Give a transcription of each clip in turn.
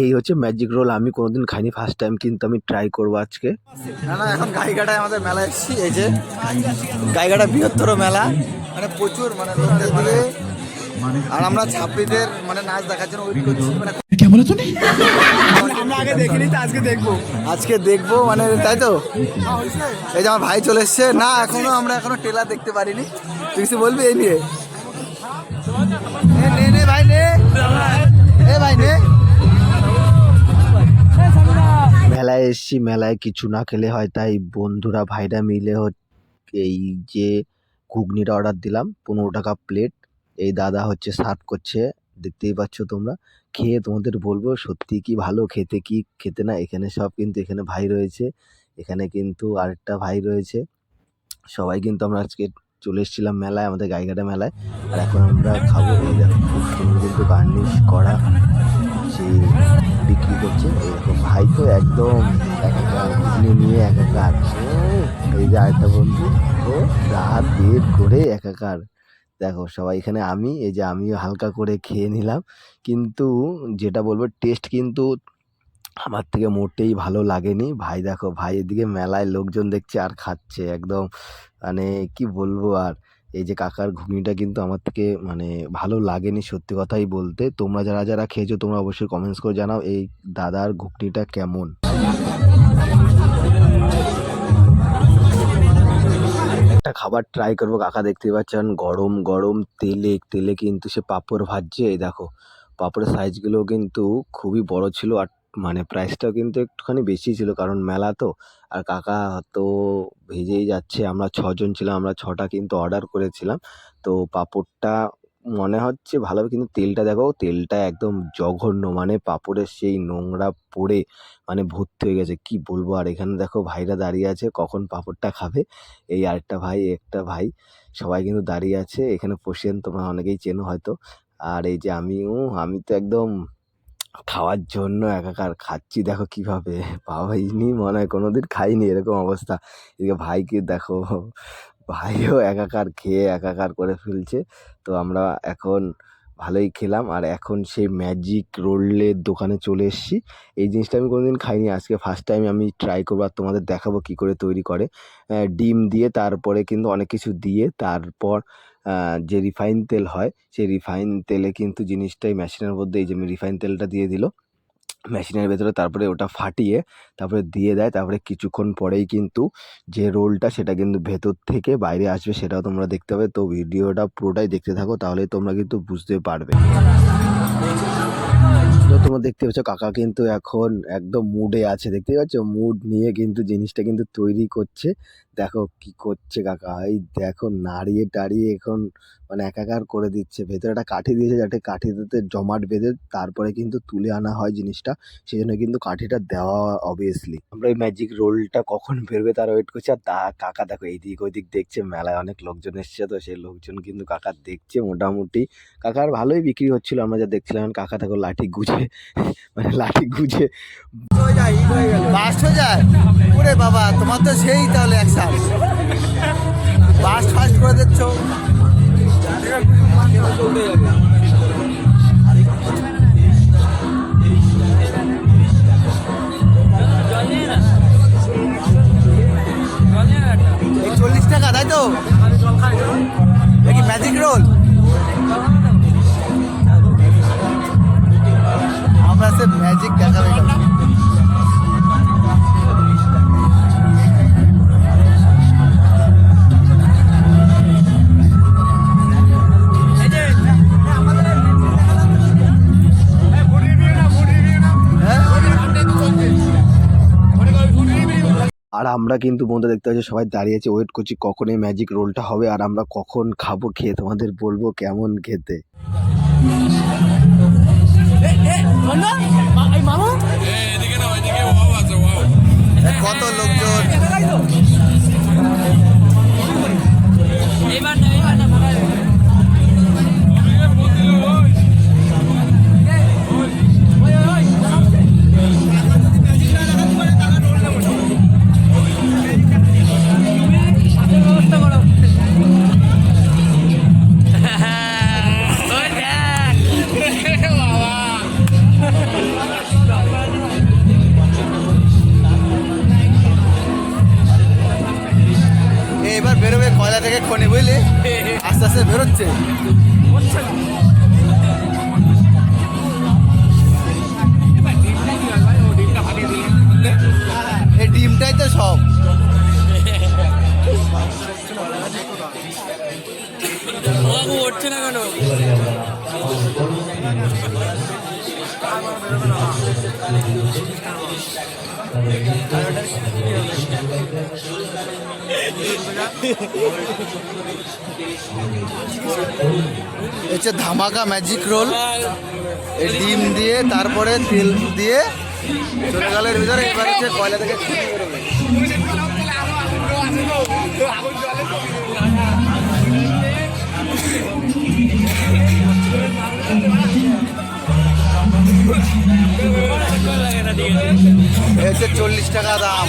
এই হচ্ছে magic role আমি কোনোদিন খাইনি ফার্স্ট টাইম কিন্তু আমি ট্রাই করব আজকে। না না এখন গাইঘাটায় আমাদের মেলা এসেছি এই যে গাইঘাটা বৃহত্তর মেলা মানে প্রচুর মানে লোকদের দিকে আর আমরা ছাত্রীদের মানে নাচ দেখার জন্য ওয়েট করছি মানে আমরা আগে দেখিনি তো আজকে দেখব। আজকে দেখব মানে তাই তো? এই যে আমার ভাই চলে এসছে। না এখনও আমরা এখনও টেলার দেখতে পারিনি। তুই কিছু বলবি এই নিয়ে? নে নে ভাই নে। এ ভাই নে। মেলায় এসছি মেলায় কিছু না খেলে হয়, তাই বন্ধুরা ভাইরা মিলে এই যে ঘুগনিটা অর্ডার দিলাম, পনেরো টাকা প্লেট এই দাদা হচ্ছে সার্ভ করছে, দেখতেই পাচ্ছ তোমরা। খেয়ে তোমাদের বলব, সত্যি কি ভালো? খেতে কি খেতে না? এখানে সব কিন্তু এখানে ভাই রয়েছে। এখানে কিন্তু আরেকটা ভাই রয়েছে। সবাই কিন্তু আমরা আজকে চলে এসেছিলাম মেলায়, আমাদের গাইঘাটা মেলায়। আর এখন আমরা খাব কিন্তু গার্নিশ করা। সেই বিক্রি করছে এরকম ভাই তো একদম একাকার ঘুগনি নিয়ে এক একাকার উম, এই যে আরেকটা বন্ধু ও রাত বের করে একাকার। দেখো সবাই এখানে আমি এই যে আমিও হালকা করে খেয়ে নিলাম। কিন্তু যেটা বলব টেস্ট কিন্তু আমার থেকে মোটেই ভালো লাগেনি। ভাই দেখো ভাই এদিকে মেলায় লোকজন দেখছে আর খাচ্ছে একদম মানে কি বলব আর। এই যে কাকার ঘুগনিটা কিন্তু আমার থেকে মানে ভালো লাগেনি সত্যি কথাই বলতে। তোমরা যারা যারা খেয়েছো, তোমরা অবশ্যই কমেন্টস করে জানাও এই দাদার ঘুগনিটা কেমন। একটা খাবার ট্রাই করব, কাকা দেখতে পাচ্ছেন, গরম গরম তেলে তেলে কিন্তু সে পাঁপড় ভাজছে, এই দেখো। পাঁপড়ের সাইজগুলো কিন্তু খুবই বড় ছিল আর মানে প্রাইসটাও কিন্তু একটুখানি বেশি ছিল কারণ মেলা তো। আর কাকা তো ভেজেই যাচ্ছে, আমরা ছজন ছিলাম, আমরা ছটা কিন্তু অর্ডার করেছিলাম। তো পাঁপড়টা মনে হচ্ছে ভালো, কিন্তু তেলটা দেখো, তেলটা একদম জঘন্য মানে পাঁপড়ের সেই নোংরা পড়ে মানে ভর্তি হয়ে গেছে। কি বলব? আর এখানে দেখো ভাইরা দাঁড়িয়ে আছে, কখন পাঁপড়টা খাবে? এই আরেকটা ভাই, একটা ভাই, সবাই কিন্তু দাঁড়িয়ে আছে। এখানে পোষেন, তোমরা অনেকেই চেনো হয়তো। আর এই যে আমিও, আমি তো একদম খাওয়ার জন্য একাকার খাচ্ছি। দেখো কীভাবে। পাওয়াইনি মনে হয় কোনোদিন খাইনি এরকম অবস্থা। এদিকে ভাইকে দেখো, ভাইও একাকার খেয়ে একাকার করে ফেলছে। তো আমরা এখন ভালোই খেলাম। আর এখন সেই ম্যাজিক রোলের দোকানে চলে এসেছি। এই জিনিসটা আমি কোনোদিন খাইনি। আজকে ফার্স্ট টাইম আমি ট্রাই করব আর তোমাদের দেখাবো কী করে তৈরি করে। ডিম দিয়ে, তারপরে কিন্তু অনেক কিছু দিয়ে, তারপর যে রিফাইন তেল হয়, সেই রিফাইন তেলে কিন্তু জিনিসটাই মেশিনের মধ্যে, এই যে রিফাইন তেলটা দিয়ে দিল মেশিনের ভেতরে তারপরে ওটা ফাটিয়ে, তারপরে দিয়ে দেয়, তারপরে কিছুক্ষণ পরেই কিন্তু যে রোলটা সেটা কিন্তু ভেতর থেকে বাইরে আসবে, সেটাও তোমরা দেখতে পাবে। তো ভিডিওটা পুরোটাই দেখতে থাকো তাহলেই তোমরা কিন্তু বুঝতে পারবে। তোমরা দেখতে পাচ্ছ, কাকা কিন্তু এখন একদম মুডে আছে দেখতে পাচ্ছ? মুড নিয়ে কিন্তু জিনিসটা কিন্তু তৈরি করছে। দেখো কি করছে কাকা। এই দেখো নাড়িয়ে টাড়িয়ে এখন মানে একাকার করে দিচ্ছে। ভেতরে একটা কাঠি দিয়েছে যাতে কাঠিতে জমাট বেঁধে তারপরে কিন্তু তুলে আনা হয় জিনিসটা। সেই জন্য কিন্তু কাঠিটা দেওয়া অবভিয়াসলি আমরা এই ম্যাজিক রোলটা কখন বেরোবে তার ওয়েট করছি। আর তা কাকা দেখো এইদিক ওইদিক দেখছে, মেলায় অনেক লোকজন এসছে তো সেই লোকজন কিন্তু কাকা দেখছে মোটামুটি। কাকার ভালোই বিক্রি হচ্ছিল, আমরা যা দেখছিলাম। কাকা দেখো লাঠি গুজে মানে লাঠি গুজে বাস্ট হয়ে যায়? ওরে বাবা তোমার তো সেই তাহলে একসাথ বাস্ট ফাস্ট করে দিচ্ছ। আর আমরা কিন্তু বন্ধুরা দেখতে পাচ্ছি সবাই দাঁড়িয়ে আছে। ওয়েট করছি কখন এই ম্যাজিক রোলটা হবে আর আমরা কখন খাব, খেয়ে তোমাদের বলব কেমন খেতে। থেকে খনি বুঝলি? আস্তে আস্তে বেরোচ্ছে। হচ্ছে ধামাকা ম্যাজিক রোল ডিম দিয়ে, তারপরে তেল দিয়ে চলে গেল এর ভিতরে এবার হচ্ছে কয়লা থেকে হচ্ছে চল্লিশ টাকা দাম।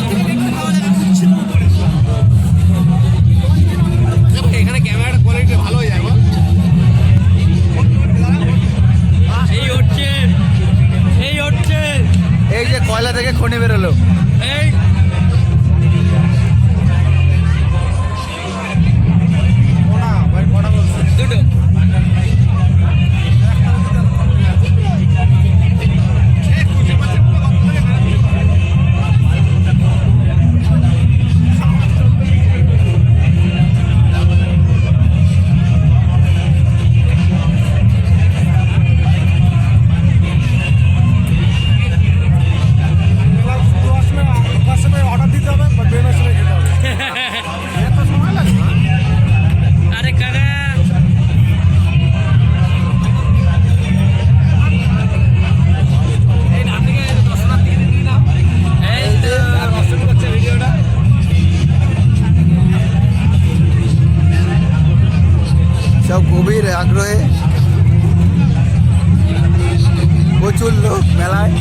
আগ্রহে প্রচুর লোক মেলায়।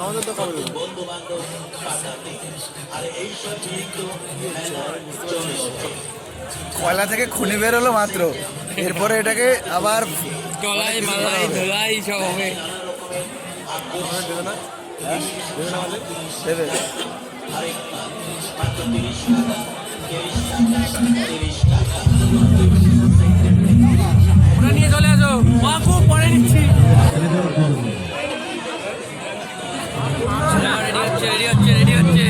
আমাদের তো কবে কয়লা থেকে খনি বেরোলো মাত্র। এরপরে এটাকে আবার কলাই মালাই ধলাই সব হবে। দেবে ওটা নিয়ে চলে আসো অপু পরে নিচ্ছি রেডি হচ্ছে রেডি হচ্ছে রেডি হচ্ছে